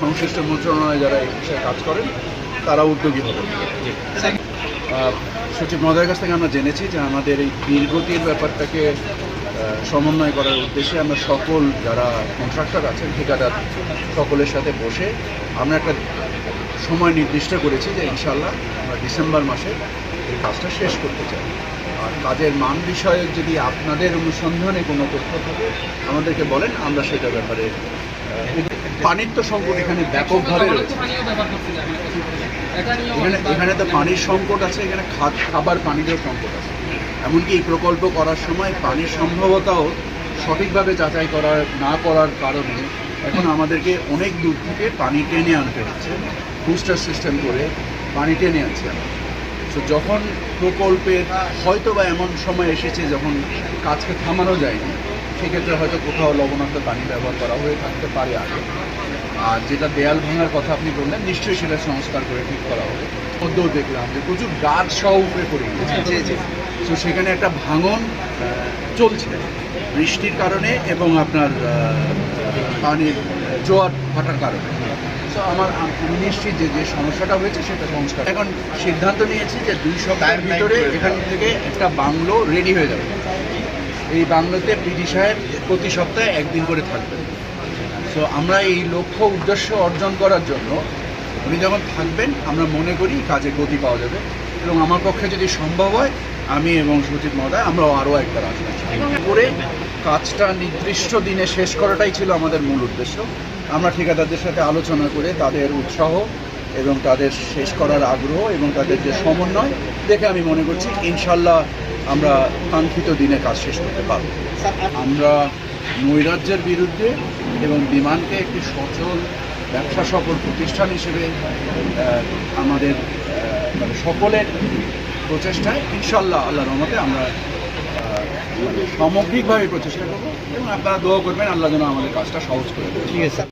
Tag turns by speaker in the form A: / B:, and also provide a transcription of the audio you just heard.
A: সংশ্লিষ্ট মন্ত্রণালয়ে যারা এই বিষয়ে কাজ করেন তারা উদ্যোগী হবে। সচিব মহোদয়ের কাছ থেকে আমরা জেনেছি যে আমাদের এই দীর্ঘতির ব্যাপারটাকে সমন্বয় করার উদ্দেশ্যে আমরা সকল যারা কন্ট্রাক্টর আছেন ঠিকাদার সকলের সাথে বসে আমরা একটা সময় নির্দিষ্ট করেছি যে ইনশাল্লাহ আমরা ডিসেম্বর মাসে এই কাজটা শেষ করতে চাই। আর কাজের মান বিষয়ে যদি আপনাদের অনুসন্ধানে কোনো তথ্য থাকে আমাদেরকে বলেন আমরা সেটার ব্যাপারে পানির তো সংকট এখানে ব্যাপকভাবে রয়েছে। এখানে এখানে তো পানির সংকট আছে এখানে খাবার পানিরও সংকট আছে। এমনকি এই প্রকল্প করার সময় পানির সম্ভবতাও সঠিকভাবে যাচাই করার না করার কারণে এখন আমাদেরকে অনেক দূর থেকে পানি টেনে আনতে হচ্ছে বুস্টার সিস্টেম করে পানি টেনে আনছি আমরা তো যখন প্রকল্পের হয়তো বা এমন সময় এসেছে যখন কাজকে থামানো যায়নি সেক্ষেত্রে হয়তো কোথাও লবণাক্ত পানি ব্যবহার করা হয়ে থাকতে পারে আগে। আর যেটা দেয়াল ভাঙার কথা আপনি বললেন নিশ্চয়ই সেটা সংস্কার করে ঠিক করা হবে। মধ্যেও দেখলাম যে প্রচুর গাছ সহ উপরে পড়ে গিয়েছে। তো সেখানে একটা ভাঙন চলছে। বৃষ্টির কারণে এবং আপনার পানির জোয়ার ভাটার কারণে। তো আমার আমি নিশ্চিত যে যে সমস্যাটা হয়েছে সেটা সংস্কার। এখন সিদ্ধান্ত নিয়েছি যে দুই সপ্তাহের ভিতরে এখান থেকে একটা বাংলো রেডি হয়ে যাবে। এই বাংলোতে পিডি সাহেব প্রতি সপ্তাহে একদিন করে থাকবেন সো আমরা এই লক্ষ্য উদ্দেশ্য অর্জন করার জন্য উনি যখন থাকবেন আমরা মনে করি কাজে গতি পাওয়া যাবে। এবং আমার পক্ষে যদি সম্ভব হয় আমি এবং সচিব মহোদয় আমরাও আরও একবার আসবেন করে কাজটা নির্দিষ্ট দিনে শেষ করাটাই ছিল আমাদের মূল উদ্দেশ্য। আমরা ঠিকাদারদের সাথে আলোচনা করে তাদের উৎসাহ এবং তাদের শেষ করার আগ্রহ এবং তাদের যে সমন্বয় দেখে আমি মনে করছি ইনশাল্লাহ আমরা কাঙ্ক্ষিত দিনে কাজ শেষ করতে পারব। আমরা নৈরাজ্যের বিরুদ্ধে এবং বিমানকে একটি সচল ব্যবসা সফল প্রতিষ্ঠান হিসেবে আমাদের মানে সকলের প্রচেষ্টায় ইনশাল্লাহ আল্লাহ রহমতে আমরা মানে সামগ্রিকভাবে প্রচেষ্টা করব এবং আপনারা দোয়া করবেন আল্লাহ যেন আমাদের কাজটা সহজ করে
B: ঠিক আছে।